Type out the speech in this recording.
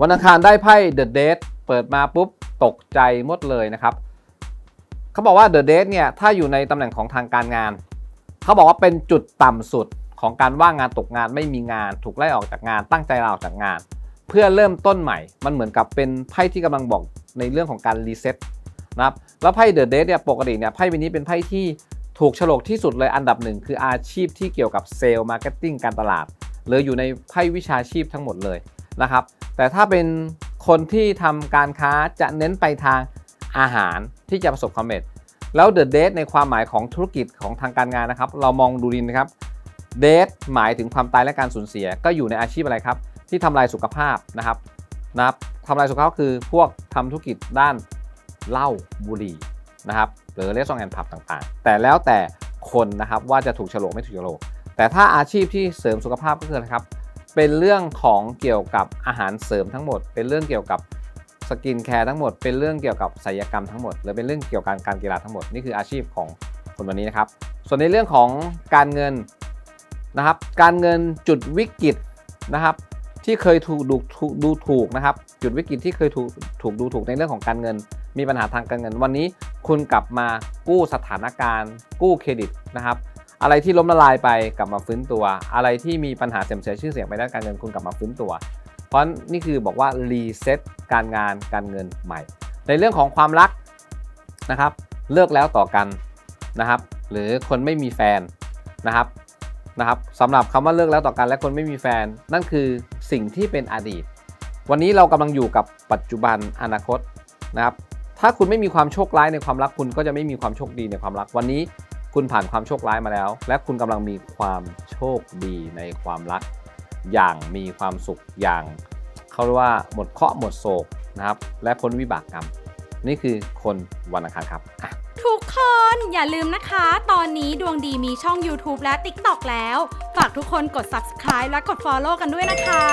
วันอังคารได้ไพ่ The Date เปิดมาปุ๊บตกใจหมดเลยนะครับเขาบอกว่า The Date เนี่ยถ้าอยู่ในตำแหน่งของทางการงาน เขาบอกว่าเป็นจุดต่ำสุดของการว่างงานตกงานไม่มีงาน ถูกไล่ออกจากงานตั้งใจลาออกจากงาน เพื่อเริ่มต้นใหม่ มันเหมือนกับเป็นไพ่ที่กำลังบอกในเรื่องของการรีเซ็ตนะครับแล้วไพ่ The Date เนี่ยปกติเนี่ยไพ่ใบนี้เป็นไพ่ที่ถูกฉลกที่สุดเลยอันดับหนึ่งคืออาชีพที่เกี่ยวกับเซลล์มาร์เก็ตติ้งการตลาดหรืออยู่ในไพ่วิชาชีพทั้งหมดเลย นะครับ แต่ถ้าเป็นคนที่ทำการค้าจะเน้นไปทางอาหารที่จะประสบความสำเร็จ แล้ว The Date ในความหมายของธุรกิจของทางการงานนะครับ เรามองดูดีนะครับ Date หมายถึงความตายและการสูญเสีย ก็อยู่ในอาชีพอะไรครับ ที่ทำลายสุขภาพนะครับนะครับทำลายสุขภาพคือพวกทำธุรกิจด้านเหล้าบุหรี่นะครับหรือเลสซองแอนผับต่างๆ แต่แล้วแต่คนนะครับว่าจะถูกฉลกไม่ถูกฉลกแต่ถ้าอาชีพที่เสริมสุขภาพก็คืออะไรครับ เป็นเรื่องของเกี่ยวกับอาหารเสริมทั้งหมด เป็นเรื่องเกี่ยวกับสกินแคร์ทั้งหมด เป็นเรื่องเกี่ยวกับศิลปกรรมทั้งหมด หรือเป็นเรื่องเกี่ยวกับการกีฬาทั้งหมด นี่คืออาชีพของคนวันนี้นะครับ ส่วนในเรื่องของการเงินนะครับ การเงินจุดวิกฤตนะครับที่เคยถูกดูถูกดูถูกนะครับ จุดวิกฤตที่เคยถูกถูกดูถูกในเรื่องของการเงิน มีปัญหาทางการเงิน วันนี้คุณกลับมากู้สถานการณ์ กู้เครดิตนะครับ อะไรที่ล้มละลายไปกลับมาฟื้นตัว อะไรที่มีปัญหาเสื่อมเสียชื่อเสียงไปด้านการเงินคุณกลับมาฟื้นตัว เพราะนี่คือบอกว่ารีเซ็ตการงานการเงินใหม่ ในเรื่องของความรักนะครับ เลิกแล้วต่อกันนะครับ หรือคนไม่มีแฟนนะครับนะครับสำหรับคำว่าเลิกแล้วต่อกันและคนไม่มีแฟน นั่นคือสิ่งที่เป็นอดีต วันนี้เรากำลังอยู่กับปัจจุบันอนาคตนะครับถ้าคุณไม่มีความโชคร้ายในความรักคุณก็จะไม่มีความโชคดีในความรักวันนี้ คุณผ่านความโชคร้ายมาแล้ว และคุณกำลังมีความโชคดีในความรัก อย่างมีความสุขอย่างเขาเรียกว่าหมดเคราะห์หมดโศกนะครับ และพ้นวิบากกรรม นี่คือคนวันอังคารครับทุกคนอย่าลืมนะคะ ตอนนี้ดวงดีมีช่อง YouTube และ TikTok แล้ว ฝากทุกคนกด subscribe และกด follow กันด้วยนะคะ